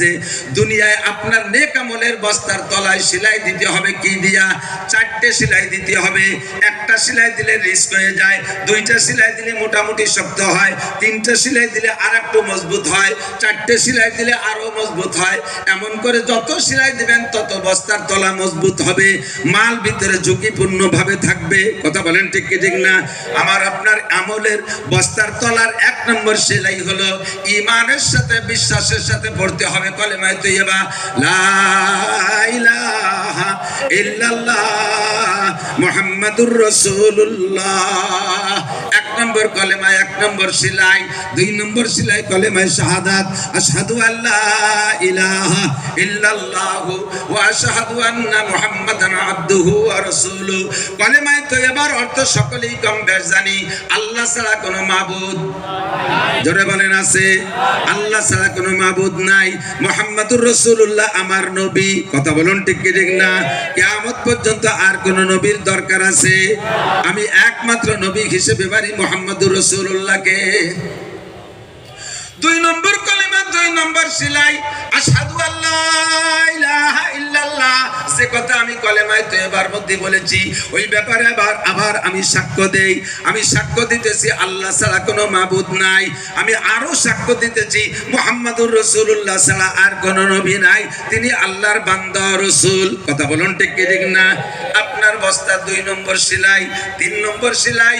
দিচ্ছে দুনিয়ায় আপনার নেক আমলের বস্তার তলায় সেলাই দিতে হবে কি দিয়া? চারটে সেলাই দিতে হবে। একটা সেলাই দিলে রিস্ক হয়ে যায়, দুইটা সেলাই দিলে মোটামুটি শক্ত হয়, তিনটা সেলাই দিলে আর একটু মজবুত হয়, চারটে সেলাই দিলে আরও মজবুত হয়। এমন করে যত সেলাই দিবেন, তত বস্তার তলা মজবুত হবে। মাল ভিতরে ঝুঁকিপূর্ণ ভাবে থাকবে। কথা বলেন ঠিক কি ঠিক না? আমার আপনার আমলের বস্তার তলার এক নম্বর সেলাই হলো ইমানের সাথে, বিশ্বাসের সাথে পড়তে হবে। কলেমায় তৈবা লাইলাহা ইল্লাল্লাহ মুহাম্মাদুর রাসূলুল্লাহ। নম্বর কলেমা, এক নম্বর সেলাই, দুই নম্বর সেলাই কলেমায় শাহাদাত। আশহাদু আল্লা ইলাহা ইল্লাল্লাহ ওয়া আশহাদু আন্না মুহাম্মাদান আবদুহু ওয়া অর্থ সকলেই কম বেশ জানি, আল্লাহ ছাড়া কোনো মাবুদ। জোরে বলেন আছে, আল্লাহ ছাড়া কোনো মাবুদ নাই। আমার নবী। কথা বলুন ঠিক কি ঠিক না? কেয়ামত পর্যন্ত আর কোন নবীর দরকার আছে? আমি একমাত্র নবী হিসেবে পারি মোহাম্মদুর রসুল্লাহকে দুই নম্বর কলেমা, দুই নম্বর সিলাই। আসাদু আল্লাহ যে কথা আমি কলেমায় তো এবার মধ্যে বলেছি। ওই ব্যাপারে আবার আবার আমি সাক্ষ্য দেই। আমি সাক্ষ্য দিতেছি, আল্লাহ ছাড়া কোনো মাবুদ নাই। আমি আরও সাক্ষ্য দিতেছি, মোহাম্মদুর রসুল্লাহ ছাড়া আর কোন নবী নাই। তিনি আল্লাহর বান্দা রসুল। কথা বলুন ঠিক ঠিক না? আপনার বস্তা দুই নম্বর সেলাই তিন নম্বর সেলাই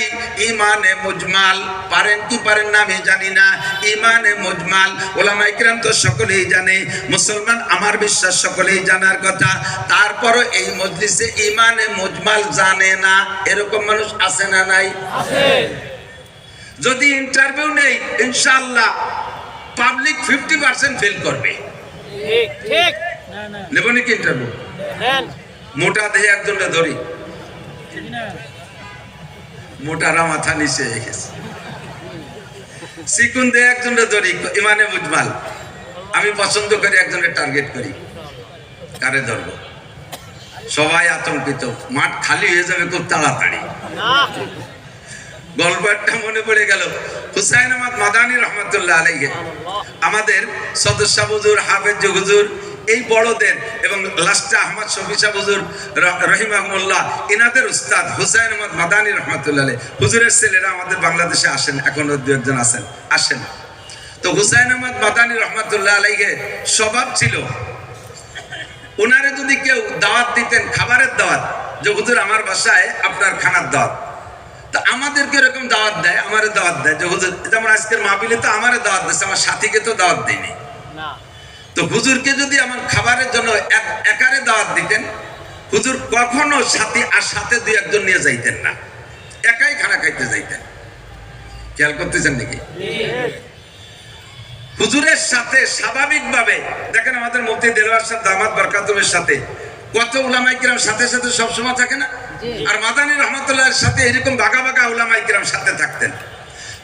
ইমানে মুজমাল। পারেন কি পারেন না আমি জানি না। ইমানে মুজমাল। ওলামা ইকরাম তো সকলেই জানে মুসলমান আমার বিশ্বাস সকলেই জানার কথা। তারপরও এই মজলিসে ইমানে মুজমাল জানে না। এরকম মানুষ আছে না নাই? যদি ইন্টারভিউ নেই ইনশাআল্লাহ পাবলিক ফিফটি পার্সেন্ট ফেল করবে। ঠিক ঠিক। নেব নাকি ইন্টারভিউ মোটা দেহে একজনটা ধরি। মোটারা মাথা নিচে গেছে। সিকুন দেহে একজনটা ধরি ইমানে মুজমাল। আমি পছন্দ করি একজনের টার্গেট করি। কারে ধরবো? সবাই আতঙ্কিত। মাঠ খালি হয়ে যাবে খুব তাড়াতাড়ি। গল্প একটা মনে পড়ে গেল। হুসাইন আহমদ মাদানী রহমতুল্লাহ আলাইহে। আমাদের সদস্য হুজুর হাফেজ হুজুর এই বড়দের এবং লাস্টে আহমদ শফিসা হুজুর রহিমাহমুল্লাহ, ইনাদের উস্তাদ হুসাইন আহমদ মাদানী রহমতুল্লাহ হুজুরের ছেলেরা আমাদের বাংলাদেশে আসেন, এখনও দু একজন আসেন আসেন। তো হুসাইন আহমদ মাদানী রহমতুল্লাহ আলাইহে স্বভাব ছিল ওনারে যদি কেউ দাওয়াত দিতেন, খাবারের দাওয়াত, যে হুজুর আমার বাসায় আপনার খানার দাওয়াত। তা আমাদেরকে এরকম দাওয়াত দেয়? আমারে দাওয়াত দেয়। যে হুজুর যেমন আজকের মাহফিলে তো আমারে দাওয়াত দিচ্ছে আমার সাথীকে তো দাওয়াত দেয়নি না তো হুজুরকে যদি আমার খাবারের জন্য এক- একারে দাওয়াত দিতেন, হুজুর কখনো সাথী আর সাথে দুই একজন নিয়ে যাইতেন না। একাই খানা খাইতে যাইতেন। খেয়াল করতেছেন নাকি? হুজুরের সাথে স্বাভাবিকভাবে, দেখেন আমাদের মুফতি দেলওয়ার সাহেব, দামাত বরকাতুমের সাথে, কত উলামাই কিরাম সাথে সাথে সবসময় থাকে না? আর মাদানী রহমতুল্লাহর সাথে এরকম বাঘা বাঘা উলামাই কিরাম সাথে থাকতেন।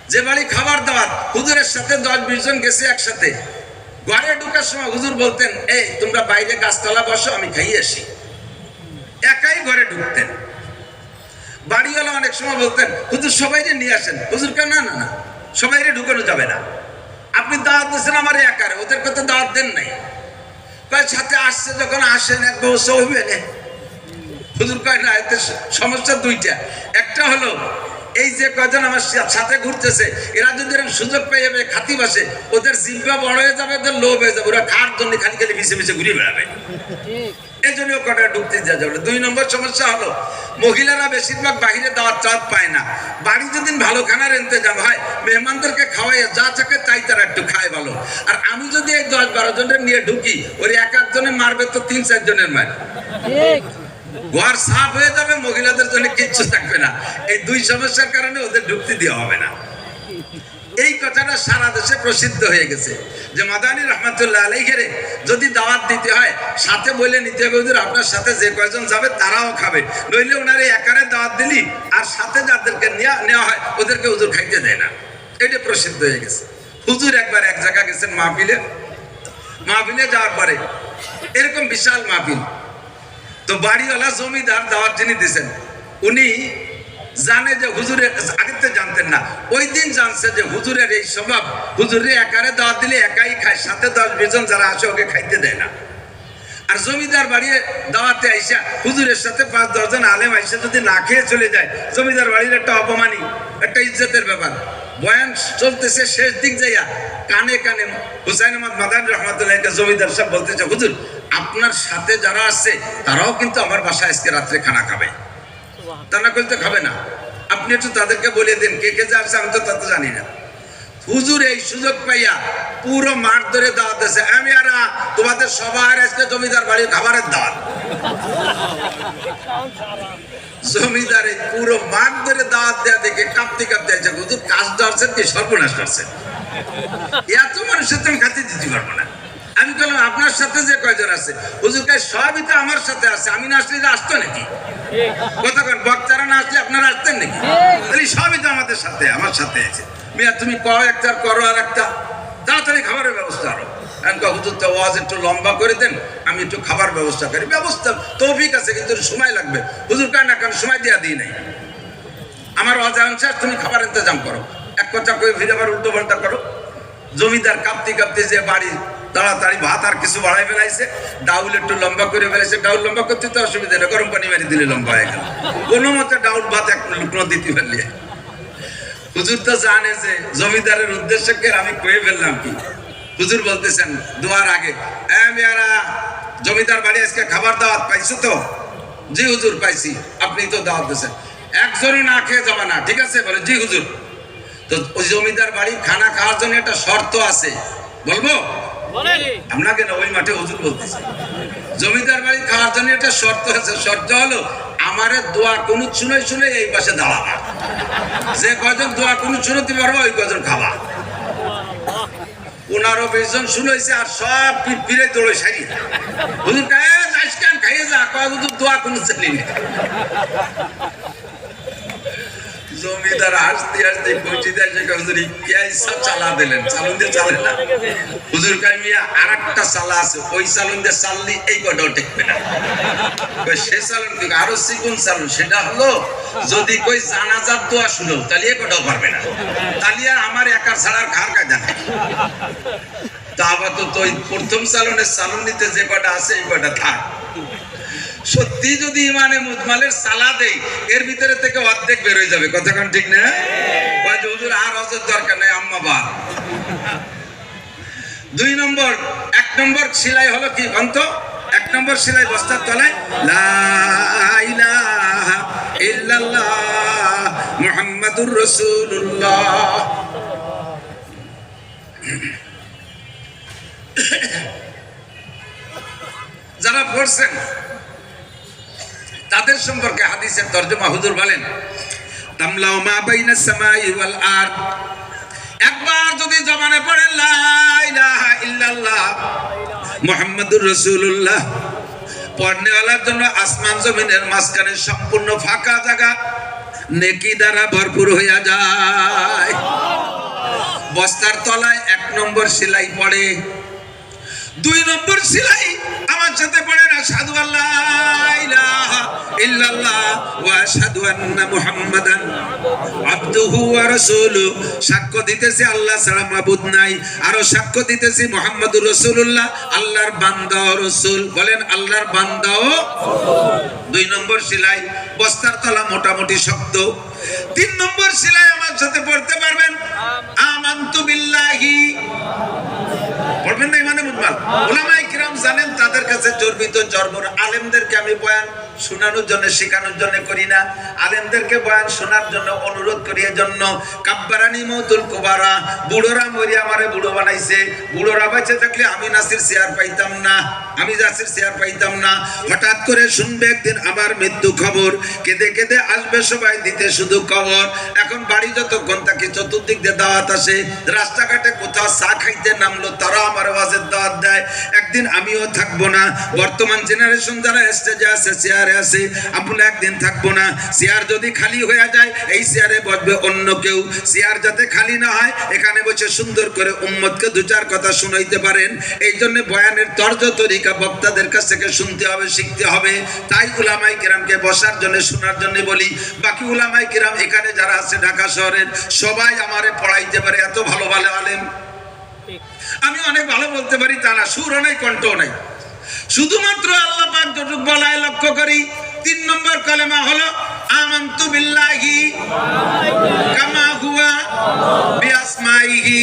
যে বাড়ি খাবার দাবার হুজুরের সাথে দশ বিশ জন গেছে একসাথে ঘরে ঢুকার সময় হুজুর বলতেন, এই, তোমরা বাইরে গাছতলা বসো, আমি খাইয়ে আসি। একাই ঘরে ঢুকতেন। বাড়িওয়ালা অনেক সময় বলতেন, হুজুর সবাইকে নিয়ে আসেন। হুজুর কেন, না না না সবাইকে ঢুকানো যাবে না। আপনি দাওয়াত দিয়েছেন আমার একারে ওদেরকে তো দাওয়াত দেন নাই। কয়, সাথে আসছে, যখন আসেন, এক ব্যবস্থা হইবে না হুজুর কয়, না, এতে সমস্যা দুইটা। একটা হলো এই যে কয়জন আমার সাথে ঘুরতেছে এরা যদি এরকম সুযোগ পেয়ে যাবে খাতি বাসে ওদের জিব্বা বড় হয়ে যাবে ওদের লোভ হয়ে যাবে ওরা খার জন্য খালি খালি মিশে মিশে ঘুরে বেড়াবে। এই জন্য কটা ঢুকতে যা যাবে। দুই নম্বর সমস্যা হলো মহিলারা বেশিরভাগ বাহিরে দাওয়াত চাওয়াত পায় না। বাড়ি যদি ভালো খানার ইন্তজাম হয় মেহমানদেরকে খাওয়াই যা চাকে তাই তারা একটু খায় ভালো। আর আমি যদি এই দশ বারো জনের নিয়ে ঢুকি ওই এক একজনে মারবে তো তিন চার জনের মার। ঠিক। ঘর সাফ হয়ে যাবে, মহিলাদের জন্য কিচ্ছু থাকবে না। এই দুই সমস্যার কারণে ওদের ঢুকতে দেওয়া হবে না। এই কথাটা সারা দেশে প্রসিদ্ধ হয়ে গেছে যে মাদানী রহমতুল্লাহ আলাইহেরে যদি দাওয়াত দিতে হয়, সাথে বলে নিতে হবে হুজুর, আপনার সাথে যে কয়জন যাবে তারাও খাবে। নইলে ওনারে একারে দাওয়াত দিলি আর সাথে যাদেরকে নেওয়া হয়, ওদেরকে হুজুর খাইতে দেয় না। এটা প্রসিদ্ধ হয়ে গেছে। হুজুর একবার এক জায়গা গেছেন মাহফিলে। মাহফিলে যাওয়ার পরে এরকম বিশাল মাহফিল। তো বাড়িওয়ালা জমিদার দাওয়াত যিনি দিছেন, উনি জানে যে হুজুরের আগে জানতেন না। ওই দিন জানছে যে হুজুরের এই স্বভাব, হুজুরে একারে দাওয়াত দিলে একাই খায়, সাথে দশ বিশ জন যারা আসে ওকে খাইতে দেয় না। আর জমিদার বাড়ি দাওয়াতে আইসা হুজুরের সাথে পাঁচ দশজন আলেম আইসা যদি না খেয়ে চলে যায়, জমিদার বাড়ির একটা অপমানই, একটা ইজ্জতের ব্যাপার। বয়ান চলতেছে শেষ দিক যাইয়া কানে কানে হুসাইন মাদান রহমতুল্লাহকে জমিদার সাহেব বলতেছে, হুজুর আপনার সাথে যারা আছে তারাও কিন্তু আমার বাসায় আজকে রাত্রে খানা খাবে। তা না করলে তো খাবে না। আপনি একটু তাদেরকে বলে দিন কে কে যা আছে আমি তো তা তো জানি না। হুজুর এই সুযোগ পাইয়া পুরো মাঠ ধরে দাওয়াত দিয়েছে আমি আর তোমাদের সবার আজকে জমিদার বাড়ির খাবারের দাওয়াত। জমিদার পুরো মাঠ ধরে দাওয়াত দেওয়া দেখে কাঁপতে কাঁপতে আছে। হুজুর কাজ ধরছেন কি সর্বনাশ করছেন এত মানুষের তুমি খাতে দিতে পারব না। আমি বললাম, আপনার সাথে যে কয়জন আছে? হুজুর কাজ সবই তো আমার সাথে আছে। আমি না আসলে আসতো নাকি? কতক্ষণ বক্তারা না আসলে আপনারা আসতেন নাকি? তাহলে সবই তো আমাদের সাথে, আমার সাথে আছে। মিয়া, তুমি কও একটা, করো আর একটা। তাড়াতাড়ি খাবারের ব্যবস্থা আরও আমি কহ হুজুর, তো ওয়াজ একটু লম্বা করে দেন, আমি একটু খাবার ব্যবস্থা করি। ব্যবস্থা, তৌফিক আছে, কিন্তু সময় লাগবে। হুজুর কার না, কারণ সময় দিয়া দিই নাই। আমার অজাংশ তুমি খাবার ইন্তজাম করো। এক কথা কয়ে ফিরে আবার উল্টো পাল্টা করো। জমিদার কাঁপতে কাঁপতে যে বাড়ি তাড়াতাড়ি ভাত আর কিছু বাড়াই ফেলাইছে। ডাউল একটু লম্বা করে ফেলাইছে ডাউল লম্বা করতে তো অসুবিধা নেই। গরম পানি মারি দিলে লম্বা হয়ে গেল। কোনো মতে ডাউল ভাত এক লুকনো দিতে পারলে। হুজুর তো জানে যে জমিদারের উদ্দেশ্যকে আমি কয়ে ফেললাম কি? হুজুর বলতেছেন, দোয়ার আগে। মেয়ারা, জমিদার বাড়ি আজকে খাবার দাওয়াত পাইছো তো? জি হুজুর, পাইছি। আপনি তো দাওয়াত দিয়েছেন। একজনও না খেয়ে যাবে না, ঠিক আছে? বলে, জি হুজুর। তো ওই জমিদার বাড়ি খানা খাওয়ার জন্য একটা শর্ত আছে। বলব? বলেন। আপনাকে না ওই মাঠে হুজুর বলতেছে। জমিদার বাড়ি খাওয়ার জন্য একটা শর্ত আছে। শর্ত হলো, আমারে দোয়া কোন শুনে শুনে এই পাশে দাঁড়াবা। যে কয়জন দোয়া কোন শুনতে পারব ওই কয়জন খাবা। পনেরো, বিশ জন শুনেছে আর সব ফিরে দৌড়ে সারি। হুজুর খাইয়ে যা। কয় দোয়া কোন চালি জমিদার হাসতে হাসতে কচি দেয় সে হুজুর ইচ্ছা চালা দিলেন, চালুন দিয়ে চালে না। হুজুর কামিয়া আর একটা চালা আছে, ওই চালুন দিয়ে চাললি এই কটাও টেকবে না। সে চালুন আরও চিকুন চালুন? সেটা হলো যদি কই জানাজার দোয়া শুনো, তাহলে এ কটাও পারবে না। তাহলে আমার একার ছাড়ার খার কাজা নাই? তা আপাতত ওই প্রথম চালনের চালনিতে যে কটা আছে, এই কটা থাক। সত্যি যদি ইমানে মুজমালের সালা দেই, এর ভিতরে থেকে অর্ধেক বের হয়ে যাবে। কতক্ষণ ঠিক না? হুজুর আর হজের দরকার নেই, আম্মা বা। দুই নম্বর, এক নম্বর সেলাই হলো কি? বন্ত এক নম্বর সেলাই বস্তার তলায় মুহাম্মাদুর রাসূলুল্লাহ। যারা পড়ছেন তাদের সম্পর্কে হাদিসের তর্জমা হুজুর বলেন তামলাও মা বাইনা সামাই ওয়াল আরদ। একবার যদি জবানে পড়েন লা ইলাহা ইল্লাল্লাহ মুহাম্মাদুর রাসূলুল্লাহ। পড়নেওয়ালার জন্য আসমান জমিনের মাঝখানে সম্পূর্ণ ফাঁকা জায়গা, নেকি দ্বারা ভরপুর হইয়া যায়। বস্তার তলায় এক নম্বর সেলাই পড়ে দুই নম্বর সেলাই আমার সাথে পড়ে না সাধু আল্লাহ আল্লাহর দুই নম্বর সেলাই, বস্তার তলা মোটামুটি শব্দ তিন নম্বর সেলাই আমার সাথে পড়তে পারবেন বিল্লাহি পড়বেন না ওলামায়ে কিরাম জানেন তাদের কাছে জর্বিত জর্বর আলেমদেরকে আমি বয়ান শোনানোর জন্য, শেখানোর জন্য করি না। আলেমদেরকে বয়ান শোনার জন্য অনুরোধ করি জন্য কাব্বারানি মৌতুল কুবারা, বুড়োরা মরি আমারে বুড়ো বানাইছে। বুড়োরা বেঁচে থাকলে আমি নাসির শেয়ার পাইতাম না, আমি নাসির শেয়ার পাইতাম না। হঠাৎ করে শুনবে একদিন আমার মৃত্যু খবর, কেঁদে কেঁদে আসবে সবাই, দিতে শুধু খবর এখন বাড়ি যতক্ষণ থাকি, চতুর্দিক দিয়ে দাওয়াত আসে। রাস্তাঘাটে কোথাও চা খাইতে নামলো তারা আমার ওয়াজের দাওয়াত দেয়। একদিন আমিও থাকব না। বর্তমান জেনারেশন যারা স্টেজে আছে চেয়ারে আছে, আমরা একদিন থাকব না। চেয়ার যদি খালি হয়ে যায়, এই চেয়ারে বসবে অন্য কেউ। চেয়ার যাতে খালি না হয়, এখানে বসে সুন্দর করে উম্মতকে দু চার কথা শুনাইতে পারেন। এই জন্য বয়ানের তর্জ তরিকা বক্তাদের কাছ থেকে শুনতে হবে, শিখতে হবে। তাই উলামাই কিরামকে বসার জন্য, শোনার জন্য বলি, বাকি উলামাই কিরাম এখানে যারা আছে ঢাকা শহরের, সবাই আমারে পড়াইতে পারে, এত ভালো ভালো আলেম। আমি অনেক ভালো বলতে পারি, তা না সুরও নাই, কণ্ঠও নাই। শুধুমাত্র আল্লাহ পাক যতটুক বলায় লক্ষ্য করি, তিন নম্বর কলেমা হলো, আমান্তু বিল্লাহি কামা হুয়া বিআসমাইহি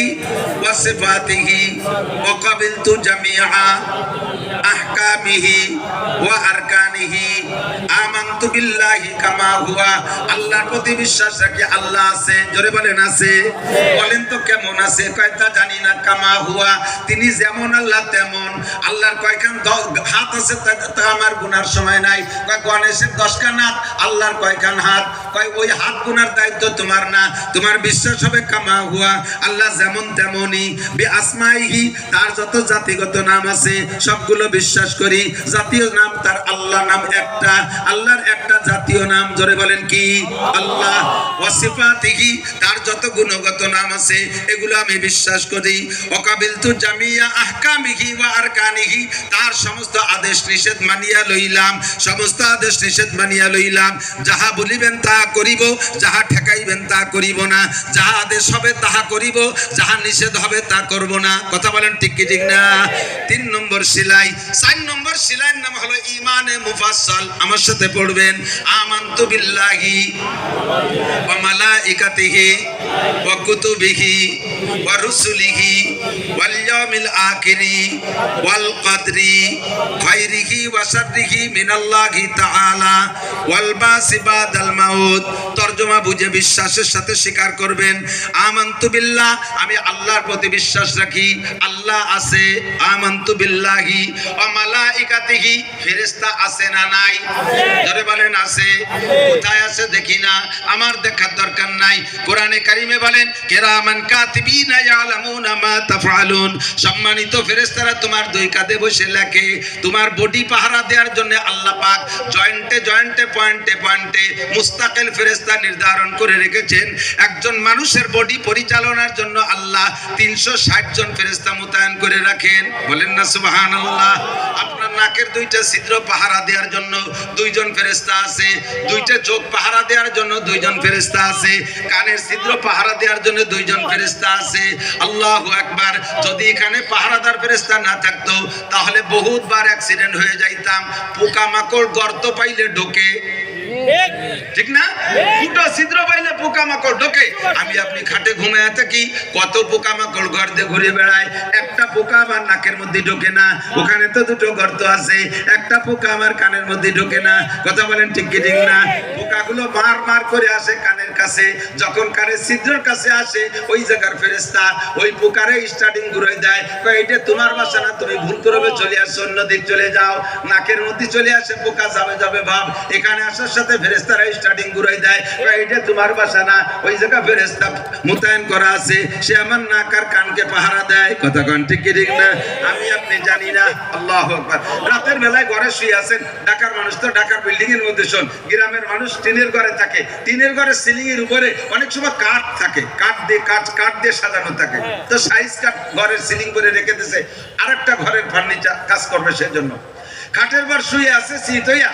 ওয়া সিফাতিহি ওয়া কাবিলতু জামিআ আহকামিহি ওয়া আরকানিহি। আমান্তু বিল্লাহি কামা হুয়া। আল্লাহর প্রতি বিশ্বাস রাখি, আল্লাহ আছে। জোরে বলেন, আছে। বলেন তো কেমন আছে? কয়টা জানি না, কামা হুয়া। তিনি যেমন, আল্লাহ তেমন। আল্লাহর কয়খান হাত আছে, তা আমার গুনার সময় নাই। কয়, গণেশের দশখান হাত, আল্লাহর কয়খান হাত। কয়, ওই হাত গুনার দায়িত্ব তোমার না। তোমার বিশ্বাস হবে কামা হুয়া। আল্লাহ যেমন তেমনই। বি আসমাইহি তার যত জাতিগত নাম আছে, সবগুলো বিশ্বাস করি। জাতীয় নাম তার আল্লাহ নাম একটা আল্লাহর একটা জাতীয় নাম জোরে বলেন কি? আল্লাহ। ওয়াসিফাতিহি তার যত গুণগত নাম আছে, এগুলো আমি বিশ্বাস করি। ওকাবিলতু জামিয়া আহকামিহি ওয়া আরকানিহি, তার সমস্ত আদেশ নিষেধ মানিয়া লইলাম। সমস্ত আদেশ নিষেধ মানিয়া লইলাম। যাহা বলিবেন তাহা করিব, যাহা ঠেকাইবেন তা করিব না। যাহা আদেশ হবে তাহা করিব, যাহা নিষেধ হবে তা করব না। কথা বলেন ঠিক কি ঠিক না? তিন নম্বর সিলাই। চার নম্বর সিলাইয়ের নাম হলো ইমানে মুফাসসাল। আমার সাথে পড়বেন। আমান্তু বিল্লাহি ওয়া মালাইকাতিহি ওয়া কুতুবিহি ওয়া রুসুলিহি ওয়াল ইয়াউমিল আখিরি ওয়াল কদরি খাইরিহি ওয়া শাররিহি মিনাল্লাহি তাআলা ওয়াল বাসি বাদাল মাউত। তরজমা বুঝে বিশ্বাসের সাথে স্বীকার করবেন। বিল্লাহ, আমি আল্লাহর প্রতি বিশ্বাস রাখি। আল্লাহ আছে ফেরেশতা আছে না নাই? বলেন আছে। কোথায় আছে আমার দেখার দরকার নাই। কোরআনে কারিমে বলেন সম্মানিত ফেরেশতারা তোমার দুই কাঁধে বসে লেখে। তোমার বডি পাহারা দেওয়ার জন্য আল্লাহ পাক জয়েন্টে জয়েন্টে পয়েন্টে পয়েন্টে মুস্তাকিল ফেরেস্তা নির্ধারণ করে রেখেছেন। একজন মানুষের বডি পরিচালনার জন্য আল্লাহ তিনশো ষাট জন ফেরেস্তা মোতায়েন করে রাখেন। বলেন না, সুবহানাল্লাহ। আপনার নাকের দুইটা ছিদ্র পাহারা দেওয়ার জন্য দুইজন ফেরেস্তা আছে, দুইটা চোখ পাহারা দেওয়ার জন্য দুইজন ফেরেস্তা আছে, কানের ছিদ্র পাহারা দেওয়ার জন্য দুইজন ফেরেস্তা আছে। আল্লাহ একবার যদি এখানে পাহারাদার ফেরেস্তা না থাকতো, তাহলে বহুতবার অ্যাক্সিডেন্ট হয়ে যাইতাম। পোকামাকড় গর্ত পাইলে ঢোকে। ঠিক না? দুটো ছিদ্র পাইলে পোকামাকড় ঢোকে। আমি আপনি খাটে ঘুমায় থাকি কত পোকামাকড় ঘর দিয়ে ঘুরে বেড়ায় একটা পোকা আমার নাকের মধ্যে ঢোকে না ওখানে তো দুটো গর্ত আছে একটা পোকা আমার কানের মধ্যে ঢোকে না কথা বলেন ঠিক কি ঠিক না? পোকাগুলো মার মার করে আসে কানের কাছে যখন কানের ছিদ্রের কাছে আসে ওই জায়গার ফেরেস্তা ওই পোকারে স্টার্টিং ঘুরে দেয় এটা তোমার বাসা না তুমি ভুল করবে চলে আসো অন্য দিক চলে যাও নাকের মধ্যে চলে আসে পোকা যাবে যাবে ভাব এখানে আসার সাথে ফেরেস্তারা স্টার্টিং ঘুরাই দেয়। এটা তোমার বাসা না। ওই জায়গা ফেরেস্তা মোতায়েন করা আছে। সে আমার নাক আর কানকে পাহারা দেয়। কথা কন ঠিক ঠিক না? আমি আপনি জানি না। আল্লাহ রাতের বেলায় ঘরে শুয়ে আছেন। ঢাকার মানুষ তো ঢাকার বিল্ডিং এর মধ্যে শোন। গ্রামের মানুষ টিনের ঘরে থাকে। টিনের ঘরে সিলিং এর উপরে অনেক সময় কাঠ থাকে। কাঠ দিয়ে কাঠ কাঠ দিয়ে সাজানো থাকে। তো সাইজ কাঠ ঘরের সিলিং করে রেখে দিছে। আরেকটা ঘরের ফার্নিচার কাজ করবে সেজন্য। খাটের বার শুয়ে আছে, শীত হইয়া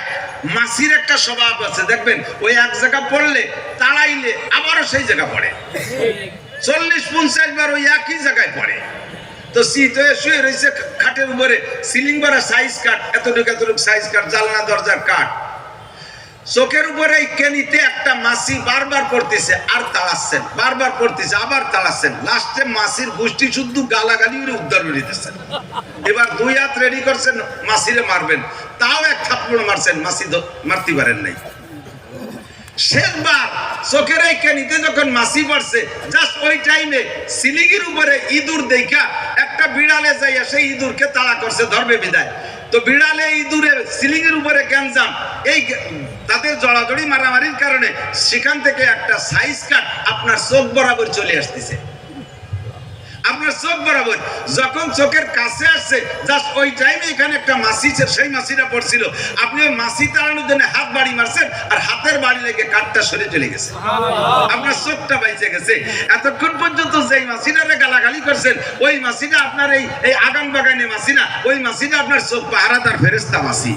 মাসির একটা স্বভাব আছে, দেখবেন, ওই এক জায়গা পড়লে, তাড়াইলে আবারও সেই জায়গা পড়ে। চল্লিশ, পঞ্চাশ বার ওই একই জায়গায় পড়ে। তো শীত হয়ে শুয়ে রয়েছে খাটের উপরে সিলিং বারা সাইজ কাঠ এতটুকু এতটুকু সাইজ কাঠ জালনা দরজার কাঠ চোখের উপরে কেনিতে একটা মাসি বারবার পড়তেছে আর তাড়াচ্ছেন বারবার পড়তেছে আবার তাড়াচ্ছেন লাস্টে মাসির গোষ্ঠী শুদ্ধ গালাগালি উদ্ধার করে দিতেছেন। এবার দুই হাত রেডি করছেন, মাসিরে মারবেন। তাও এক থাপ্পড় মারছেন, মাসি মারতে পারেন নাই। শেষবার চোখের এই যখন মাসি পড়ছে জাস্ট ওই টাইমে সিলিগির উপরে ইঁদুর দেখা, একটা বিড়ালে যাইয়া সেই ইঁদুরকে তাড়া করছে, ধর্মে বিদায়। তো বিড়ালে ইঁদুরে সিলিংয়ের উপরে গ্যাঞ্জাম এই তাদের জড়াজড়ি মারামারির কারণে সেখান থেকে একটা সাইজ কাট আপনার চোখ বরাবর চলে আসতেছে। আপনার চোখ বরাবর যখন চোখের কাছে আসছে জাস্ট ওই টাইমে এখানে একটা মাসি সেই মাসিটা পড়ছিল। আপনি ওই মাসি তাড়ানোর জন্য হাত বাড়ি মারছেন আর হাতের বাড়ি লেগে কাঠটা সরে চলে গেছে। আপনার চোখটা বাইচে গেছে। এতক্ষণ পর্যন্ত যেই মাসিটারে গালাগালি করছেন ওই মাসিটা আপনার এই এই আগান বাগানে মাসি না ওই মাসিটা আপনার চোখ পাহারাদার ফেরেস্তা মাসি।